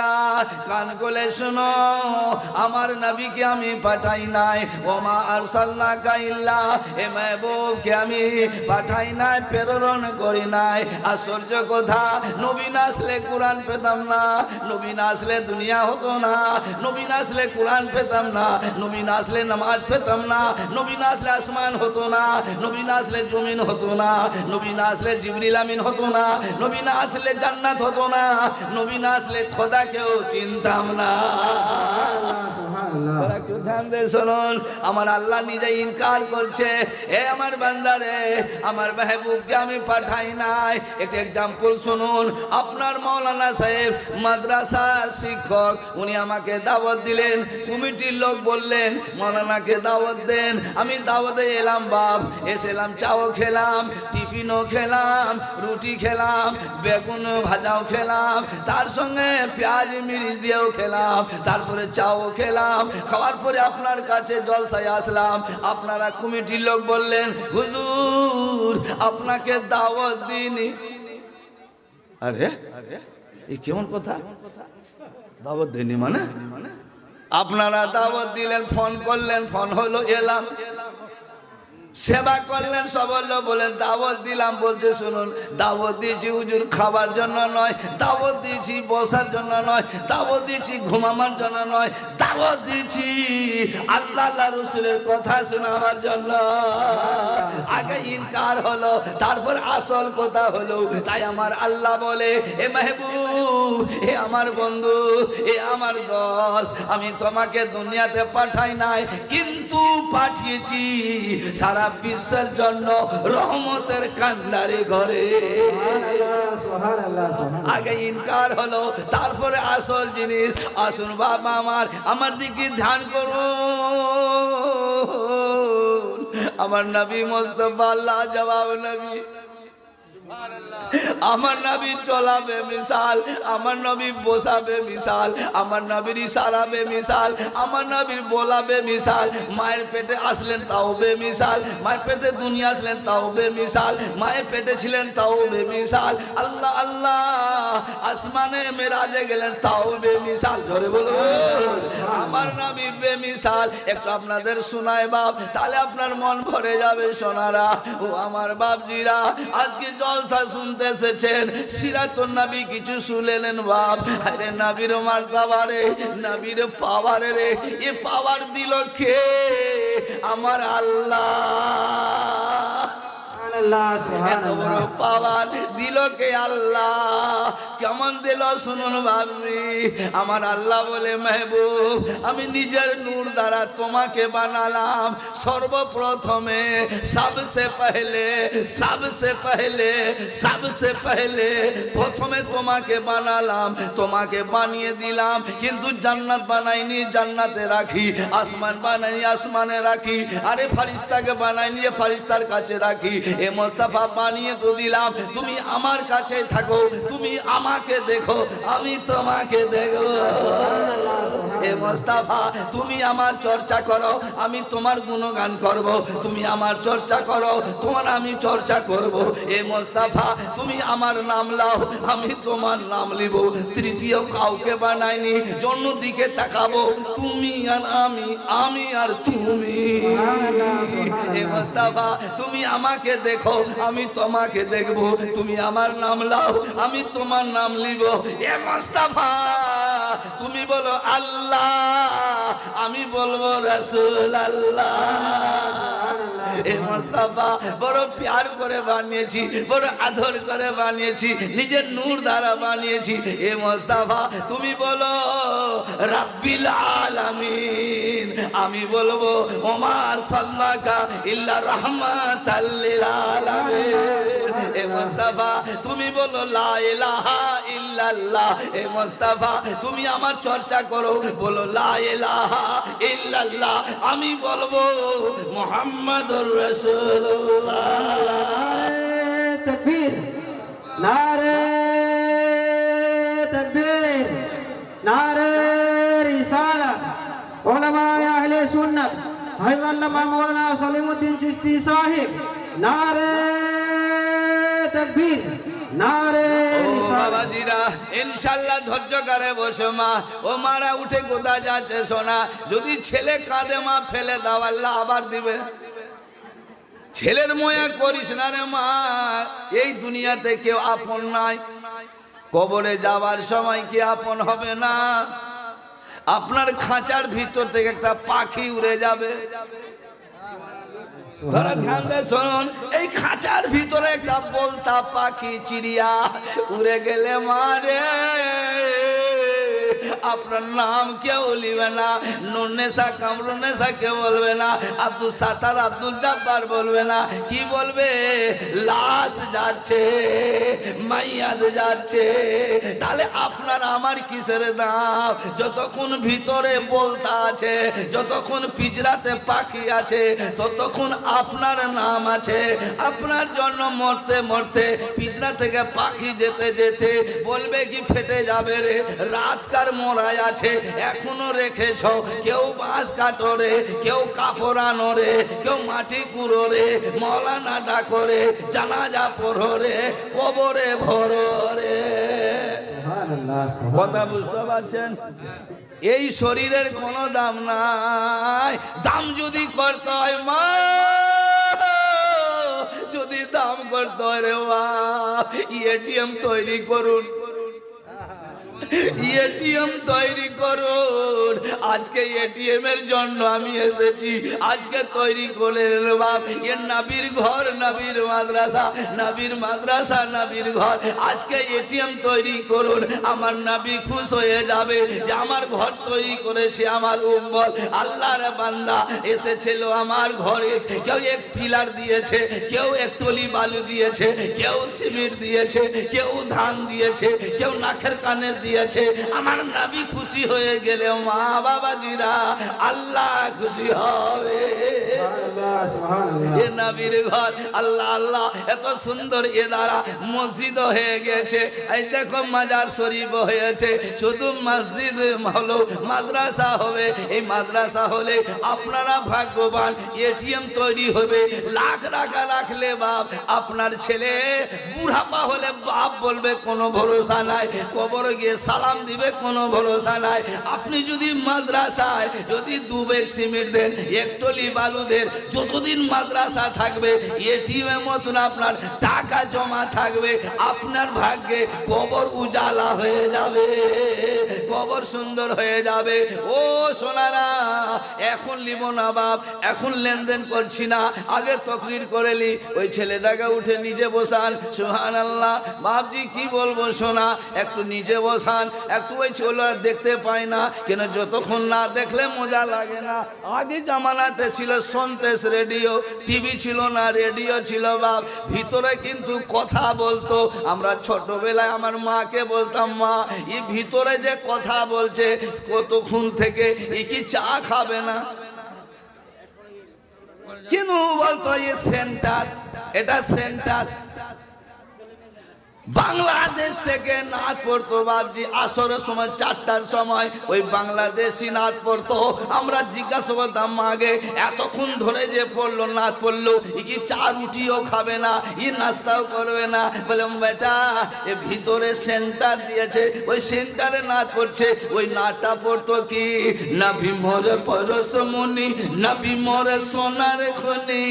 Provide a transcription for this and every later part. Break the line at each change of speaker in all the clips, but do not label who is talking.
না কান কোলে শোনো, আমার নবীকে আমি পাঠাই নাই, ওমা আর সাল্লা কাইল্লা এ মেহবুবকে আমি পাঠাই নাই, প্রেরণ করি নাই। আশ্চর্য কথা, নবী না আসলে কোরআন পেতাম না, নবী না আসলে দুনিয়া হতো না, নবী না আসলে কোরআন পেতাম না, নবী না আসলে নামাজ পেতাম না, নবী না আসলে আসমান হতো না, নবী না আসলে জমিন হতো না, নবী না আসলে জিবরিল আমিন হতো না, নবী না আসলে জান্নাত হতো না, নবী না আসলে খোদাকেও চিনতাম না আমার আল্লাহ নিজে ইনকার করছে। এ আমার বান্দারে আমার মেহবুবকে আমি পাঠাই নাই। একটা এক্সাম্পল শুনুন। আপনার মৌলানা সাহেব, মাদ্রাসা শিক্ষক, উনি আমাকে দাওয়াত দিলেন। কমিটির লোক বললেন, মৌলানাকে দাওয়াত দেন। আমি দাওয়াতে এলাম, বাপ। এসেলাম, চাও খেলাম, টিফিনও খেলাম, রুটি খেলাম বেগুন ভাজাও খেলাম, তার সঙ্গে পেঁয়াজ, মিরিচ দিয়েও খেলাম, তারপরে চাও খেলাম খাওয়ার পরে আপনার কাছে জলসায় আসলাম। আপনারা কমিটির লোক বললেন, হুজুর, আপনাকে দাওয়াত দিনি আরে এই কেমন কথা? দাওয়াত দিনি মানে? আপনারা দাওয়াত দিলেন, ফোন করলেন, ফোন হলো এলাম। সেবা করলেন সব হলো বলে, দাওয়াত দিলাম বলছে, শুনুন, দাওয়াত দিয়েছি উজুর খাবার জন্য নয়, দাওয়াত দিয়েছি বসার জন্য নয়, দাওয়াত দিয়েছি ঘুমাবার জন্য নয়, দাওয়াত দিয়েছি আল্লাহ আল্লাহ রসুলের কথা শোনাবার জন্য। আগে ইনকার হলো, তারপর আসল কথা হলো, তাই আমার আল্লাহ বলে, এ মেহবুব, এ আমার বন্ধু, এ আমার দশ আমি তোমাকে দুনিয়াতে পাঠাই নাই, কিন্তু পাঠিয়েছি সারা বিশ্বের জন্য রহমতের কান্ডারে ঘরে। আগে ইনকার হলো তারপরে আসল জিনিস। আসুন বাবা আমার আমার দিকে ধ্যান করুন। আমার নবী মোস্তফা আল্লাহ জবাব নবী। আমার নবী চলাবে মিসাল আমার নবী বসাবে মিসাল আমার নবীর ইশারাবে মিসাল আমার নবীর বলাবে মিসাল মায়ের পেটে আসলেন তাও বে মিসাল মায়ের পেটে দুনিয়া আসলেন তাও বে মিসাল মায়ের পেটে ছিলেন তাও বে মিসাল আল্লাহ আল্লাহ, আসমানে মেরাজে গেলেন তাও বে মিশাল, ধরে বলো আমার নবী বে মিসাল একটু আপনাদের শোনায় বাপ, তাহলে আপনার মন ভরে যাবে সোনারা, ও আমার বাপজিরা, আজকে জলসা শুনতে এসেছেন সিরাতুন নবী কিছু শুনেলেন, বাপ। আরে নাবির মার্তাবারে নাবির পাওয়ারে রে, এ পাওয়ার দিল খে আমার আল্লাহ। পাওয়ার দিল কে আল্লাহ? কেমন দিল শুনুন ভাবছি আমার আল্লাহ বলে মেহবুব আমি নিজের নূর দ্বারা তোমাকে বানালাম। সর্বপ্রথমে সবসে পহলে সবসে পহলে সবসে পহলে প্রথমে তোমাকে বানালাম তোমাকে বানিয়ে দিলাম। কিন্তু জান্নাত বানাইনি জান্নাতে রাখি আসমান বানাইনি আসমানে রাখি। আরে ফারিস্তাকে বানাইনি ফারিস্তার কাছে রাখি। এ মোস্তাফা বানিয়ে তো দিলাম। তুমি আমার কাছে থাকো, তুমি আমাকে দেখো, আমি তোমাকে দেখো। এ মোস্তাফা, তুমি আমার চর্চা করো, আমি তোমার গুণগান করব। তুমি আমার চর্চা করো, তোমার আমি চর্চা করব। এ মোস্তাফা, তুমি আমার নাম লাও, আমি তোমার নাম লিব। তৃতীয় কাউকে বানাইনি জন্য দিকে তাকাবো। তুমি আর আমি আমি আর তুমি। এ মোস্তাফা, তুমি আমাকে দেখো। আমি তোমাকে দেখব। তুমি আমার নাম লাও, আমি তোমার নাম লিব এ মোস্তাফা, তুমি বলো আল্লাহ, আমি বলব রসুল আল্লাহ। এ বড় প্যার করে বানিয়েছি, বড় আদর করে বানিয়েছি, নিজের নূর দ্বারা বানিয়েছি। এ মোস্তাফা, তুমি বলো, রাব্বিল আলামিন আমি বলব, ওমার সাল্লাকা ইল্লা রহমাতাল্লিল আলামিন এ মোস্তাফা, তুমি বলো লা ইল্লাল্লাহ। এ মোস্তাফা, তুমি আমার চর্চা করো, বলো লা ইল্লাল্লাহ। আমি বলব মুহাম্মাদুর রাসূলুল্লাহ।
তকবীর, নারে তকবীর, নারে রিসালাত উলামায়ে আহলে সুন্নাত হযরত আল্লামা মাওলানা সলিমউদ্দিন চিশতি সাহেব, নারে তকবীর। নারে
বাবাজিরা ইনশাল্লাহ ধৈর্য করে বসে মা। ও মারা উঠে কোথা যাচ্ছে সোনা। যদি ছেলে কাঁদে মা ফেলে দাও আল্লাহ আবার দিবে। ছেলের ময়া করিস না রে মা এই দুনিয়াতে কেউ আপন নাই। কবরে যাওয়ার সময় কি আপন হবে না? আপনার খাঁচার ভিতর থেকে একটা পাখি উড়ে যাবে। তারা ধ্যান দেয় শুনুন এই খাঁচার ভিতরে একটা বলতা পাখি চিড়িয়া উড়ে গেলে মারে। আপনার নাম কেউ লিবে না নুনেসা কামরুনেসা কেউ বলবে না, আব্দুল সাতার, আব্দুল জব্বার বলবে না। কি বলবে? লাশ যাচ্ছে, মাইয়াদ যাচ্ছে। তাহলে আপনার আমার কিসের দাম? যতক্ষণ ভিতরে বলতা আছে, যতক্ষণ পিজরাতে পাখি আছে, ততক্ষণ আপনার নাম আছে। আপনার জন্য মরতে মরতে পিজরা থেকে পাখি যেতে যেতে বলবে কি ফেটে যাবে রে? রাতকার মোড়ায় আছে এখনও রেখেছ। কেউ বাঁশ কাটো রে কেউ কাপড় আনো রে কেউ মাটি কুড়ো রে মলানা ডাকো রে জানাজা পড়ো রে কবরে ভরো রে
সুবহানাল্লাহ।
কথা বুঝতে পারছেন? এই শরীরের কোনো দাম নাই। দাম যদি করতে হয় মা! যদি দাম করতে হয় রে মা এটিএম তৈরি করুন। এটিএম তৈরি করুন। আজকে এটিএম এর জন্য আমি এসেছি। আজকে তৈরি করে বাপ এ নাবির ঘর, নাবির মাদ্রাসা নাবির মাদ্রাসা, নাবির ঘর। আজকে এটিএম তৈরি করুন। আমার নাবি খুশ হয়ে যাবে যে আমার ঘর তৈরি করেছে আমার উম্মত। আল্লাহর বান্দা এসেছিল আমার ঘরে। কেউ এক পিলার দিয়েছে, কেউ এক টলি বালু দিয়েছে, কেউ সিমেন্ট দিয়েছে, কেউ ধান দিয়েছে, কেউ নাখের কানের দিয়েছে আমার নাবি খুশি হয়ে গেলে মা বাবাজিরা আল্লাহ খুশি হবে। এ নাবির ঘর, আল্লাহ আল্লাহ, এত সুন্দর এ দ্বারা মসজিদ হয়ে গেছে। এই দেখো মাজার শরীফ হয়েছে। শুধু মসজিদ হলো মাদ্রাসা হবে। এই মাদ্রাসা হলে আপনারা ভাগ্যবান, এটিএম তৈরি হবে। লাখ টাকা রাখলে বাপ, আপনার ছেলে বুড়াপা হলে বাপ বলবে, কোনো ভরসা নাই। কবর গিয়ে সালাম দিবে, কোনো ভরসা নাই। আপনি যদি মাদ্রাসায় যদি দু বেগ সিমেন্ট দেন, এক টলি বালু দেন, যতদিন মাদ্রাসা থাকবে এটিএমের মতন আপনার টাকা জমা থাকবে, আপনার ভাগ্যে কবর উজালা হয়ে যাবে, কবর সুন্দর হয়ে যাবে। ও সোনারা, এখন লিব না বাপ, এখন লেনদেন করছি না। আগে তকরির করেলি ওই ছেলেটাকে উঠে নিজে বসান। সোহান আল্লাহ বাপজি কি বলব সোনা একটু নিজে বসান। একটু ওই ছেলে দেখতে পাই না। কেন যতক্ষণ না দেখলে মজা লাগে না। আগে জামানাতে ছিল সন্তেশ রেডিও, টিভি ছিল না, রেডিও ছিল বাপ। ভিতরে কিন্তু কথা বলতো। আমরা ছোটবেলায় আমার মাকে বলতাম, মা ই ভিতরে যে কথা বলছে, কতক্ষণ থেকে ই কি চা খাবে না? কেন বলতো, এ সেন্টার, এটা সেন্টার। বাংলাদেশ থেকে নাচ পড়তো বাবজি আসরের সময়, চারটার সময়। ওই বাংলাদেশি নাচ পড়তো আমরা জিজ্ঞাসা করতাম, মাগে, এতক্ষণ ধরে যে পড়ল নাচ পড়ল ই কি চা রুটিও খাবে না? ই নাস্তাও করবে না? বললাম, বেটা, এ ভিতরে সেন্টার দিয়েছে, ওই সেন্টারে নাচ পড়ছে। ওই নাচটা পড়তো কি? না ভীমরে পরশমণি না ভীমরে সোনার খনি,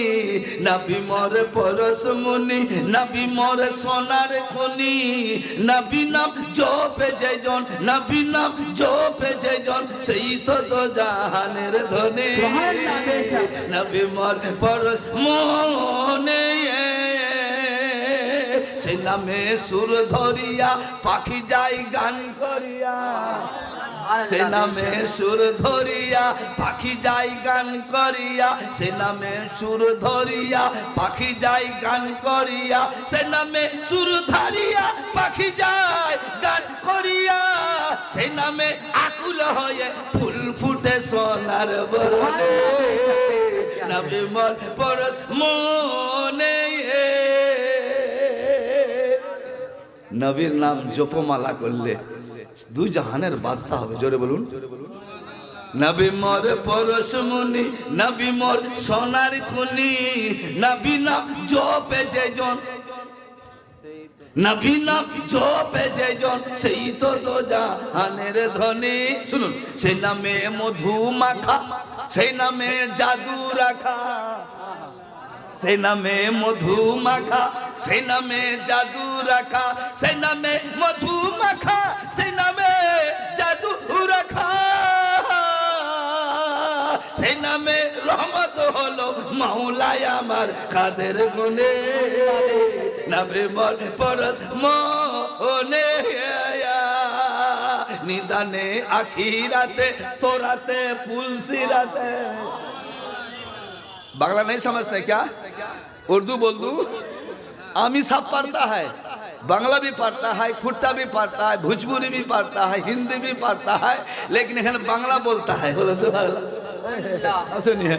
না ভীমরে পরশমণি না ভীমরে সোনার খনি। নবী নাম জপে যেজন নবী নাম জপে যেজন সেই তো তো জাহানের ধনে। নবী মর পরশ মনে সে নামে সুর ধরিয়া পাখি যাই গান করিয়া সে নামে সুর ধরিয়া পাখি যাই গান করিয়া সে নামে সুর ধরিয়া পাখি যাই গান করিয়া সে নামে সুর ধরিয়া পাখি যাই গান করিয়া সে নামে আকুল হয়ে ফুল ফুটে সোনার বরণে নবী মোর পরশ মনে। নবীর নাম জপমালা করলে দুই জাহানের বাদশাহ হবে, জোরে বলুন। নবী মোর পরশ মুনি, নবী মোর সোনার খুনি, নবী নাম জপে যেজন নবী নাম জপে যেজন সেই তো তো জাহানের ধনী। শুনুন, সেই নামে মধু মাখা, সেই নামে জাদু রাখা, সেই নামে মধু মাখা সেই নামে জাদু রাখা সেই নামে মধু মাখা সেই নামে জাদু রাখা সেই নামে রহমত হলো মাওলায় আমার কাদের গুনে নবে মর পরত মনে নিদানে আখিরাতে তোরাতে পুলসিরাতে बांग्ला नहीं समझते क्या उर्दू बोल दूं आमी सब पढ़ता है बांग्ला भी पढ़ता है खुट्टा भी पढ़ता है भोजपुरी भी पढ़ता है हिंदी भी पढ़ता है लेकिन एखन बांग्ला बोलता है बोलो सुभान अल्लाह सुनिए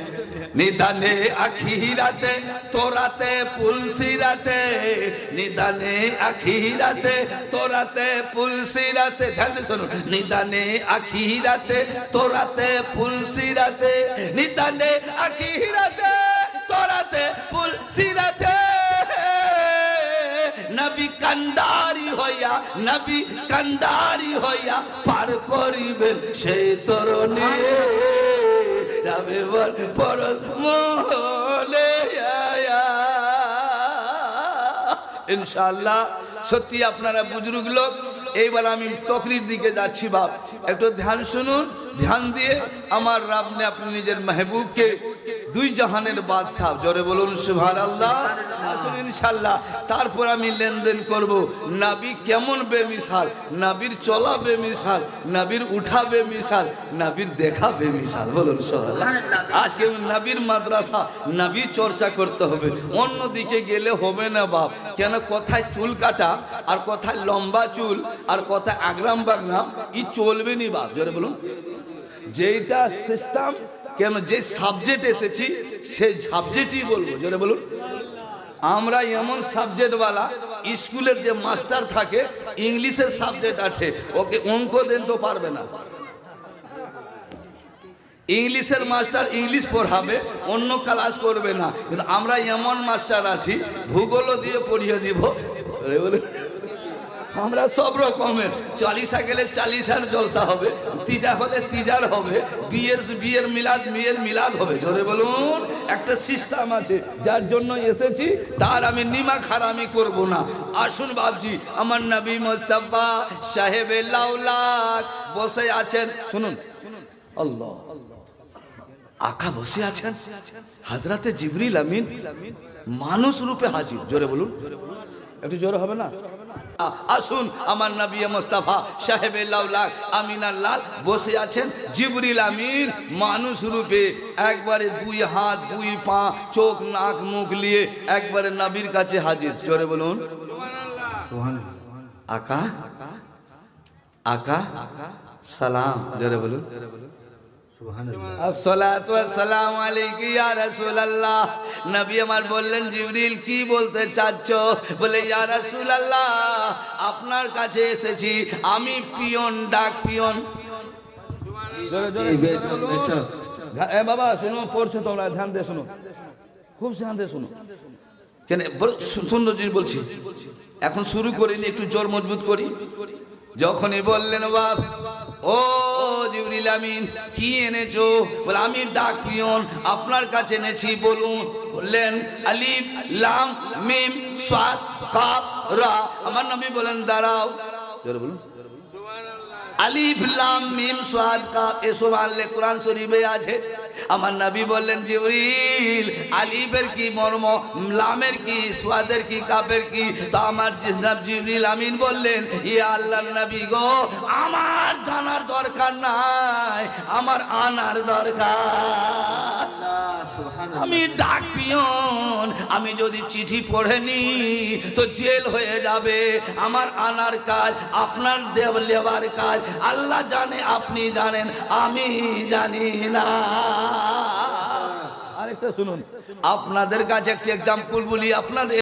निदाने अखीराते तोराते पुलसिराते निदाने अखीराते तोराते पुलसिराते ध्यान से सुनो निदाने अखीराते तोराते पुलसिराते निदाने নবী কান্ডারি হইয়া, নবী কান্ডারি হইয়া পার করিবেন সেই তরণে। রাবে বল পরত মনে ইনশাআল্লাহ, সত্যি আপনারা বুজুর্গ লোক, এইবার আমি তকরির দিকে যাচ্ছি বাপ। একটু ধ্যান শুনুন, ধ্যান দিয়ে আমার রাবনে আপনি নিজের মেহবুবকে দুই জাহানের বাদশাহ জোরে বলুন সুভান আল্লাহ আসুন ইনশাল্লাহ। তারপর আমি লেনদেন করব। নাবি কেমন বেমিশাল নাবির চলা বেমিশাল নাবির উঠা বেমিসাল নাবির দেখা বেমিসাল বলুন সোহাল্লাহ আজকে নাবির মাদ্রাসা নাবি চর্চা করতে হবে। অন্য দিকে গেলে হবে না বাপ। কেন কথায় চুল কাটা আর কথায় লম্বা চুল আর কথায় আগ্রাম বাগরাম ই চলবে নি বাপ জোরে বলুন। যেটা সিস্টেম কেন যে সাবজেক্ট এসেছি সেই সাবজেক্টই বলব। জোরে বলুন। আমরা এমন সাবজেক্টওয়ালা স্কুলের যে মাস্টার থাকে, ইংলিশের সাবজেক্ট আছে ওকে অঙ্ক দেন তো পারবে না। ইংলিশের মাস্টার ইংলিশ পড়াবে, অন্য ক্লাস করবে না। কিন্তু আমরা এমন মাস্টার আছি, ভূগোলও দিয়ে পড়িয়ে দিব। বলে আমরা সব রকমের চালিশা গেলে চালিশার জলসা হবে, তিজা হলে তিজার হবে, বিয়ের বিয়ের মিলাদ বিয়ের মিলাদ হবে, জোরে বলুন। একটা সিস্টেম আছে, যার জন্য এসেছি, তার আমি নিমা খারামি করব না। আসুন বাবজি আমার নবী মোস্তফা সাহেব বসে আছেন। শুনুন। আল্লাহ। আকা বসে আছেন। হাজরাতে জিবরিল আমিন মানুষ রূপে হাজির, জোরে বলুন। একটু জোরে হবে না? আসুন আমার নবী মোস্তাফা সাহেব লাউলাক আমিনার লাল বসে আছেন জিবরিল আমিন মানুষ রূপে। একবারে দুই হাত দুই পা চোখ নাক মুখ নিয়ে একবারে নবীর কাছে হাজির। জোরে বলুন। আকা? আকা? সালাম। জোরে বলুন। ইয়া রাসূলুল্লাহ নবী আমার বললেন জিবরিল কি বলতে চাচ্ছ? বলে আপনার কাছে এসেছি। আমি পিয়ন ডাক পিয়ন। বাবা শুনো পড়ছো তোমরা ধ্যান দিয়ে শুনো। খুব ধ্যান দিয়ে শুনো। কেন বড় সুন্দর জিনিস বলছি। এখন শুরু করিনি একটু জোর মজবুত করি। যখনই বললেন বাপ ও জিবরিল আমিন কি এনেছো? বলে আমি ডাক পিয়ন আপনার কাছে এনেছি বলুন। বললেন আলিফ লাম মিম সাদ কাফ রা। আমার নবী বলেন দাঁড়াও। জোরে বলুন। আলিফ লাম মিম সাদ কাফ এসব আনলে কোরআন শরীফে আছে। আমার নবী বললেন, জিবরিল, আলিফের কি মর্ম, লামের কি, সোয়াদের কি কাপের কি? তো আমার জিবরিল আমিন বললেন ই আল্লাহর নবী গো, আমার জানার দরকার নাই, আমার আনার দরকার। আমি ডাক পিয়ন আমি যদি চিঠি পড়ে নি তো জেল হয়ে যাবে। আমার আনার কাজ আপনার দেব লেবার কাজ আল্লাহ জানে আপনি জানেন আমি জানি না। আরেকটা শুনুন। আপনাদের কাছে একটি এক্সাম্পল বলি আপনাদের